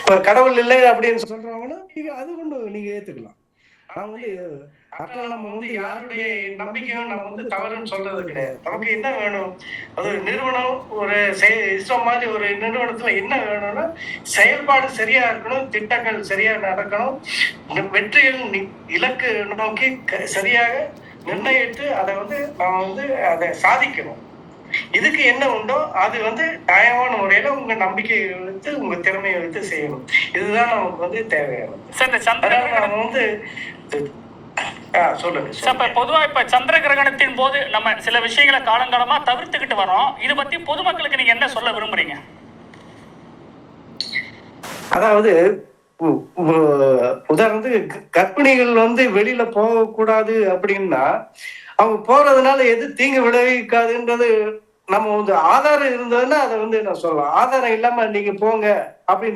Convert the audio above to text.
இப்ப கடவுள் இல்லை அப்படின்னு சொல்றவங்களும் நீங்க அது கொண்டு நீங்க ஏத்துக்கலாம். நான் வந்து அப்புறம் நம்ம வந்து யாருடைய நம்பிக்கையும் நம்ம வந்து தவறுன்னு சொல்றது கிடையாது. நமக்கு என்ன வேணும்? அது நிறுவனம் ஒரு செய- இஸ்ரோ மாதிரி ஒரு நிறுவனத்துல என்ன வேணும்னா செயல்பாடு சரியா இருக்கணும் திட்டங்கள் சரியா நடக்கணும் வெற்றிகள் இலக்கு நோக்கி சரியாக நிர்ணயித்து அதை வந்து நாம் வந்து அதை சாதிக்கணும். இதுக்கு என்ன உண்டோ அது வந்து நியாயமான முறையில உங்க நம்பிக்கையை வைத்து உங்க திறமையை வைத்து செய்யணும். இதுதான் நமக்கு வந்து தேவையானது சார் இந்த சந்திர அதனால கிரகணம் நாம வந்து சொல்லுங்க. பொதுவா இப்ப சந்திர கிரகணத்தின் போது நம்ம சில விஷயங்களை காலங்காலமா தவிர்த்துக்கிட்டு வரோம். இது பத்தி பொதுமக்களுக்கு நீங்க என்ன சொல்ல விரும்புறீங்க? அதாவது உதாரணத்து உதாரணத்துக்கு க- கர்ப்பிணிகள் வந்து வெளியில போகக்கூடாது அப்படின்னா அவங்க போறதுனால எது தீங்கு விளைவிக்காதுன்றது நம்ம வந்து ஆதாரம் இருந்ததுன்னா அதை வந்து நான் சொல்லலாம். ஆதாரம் இல்லாம நீங்க போங்க அப்படின்னு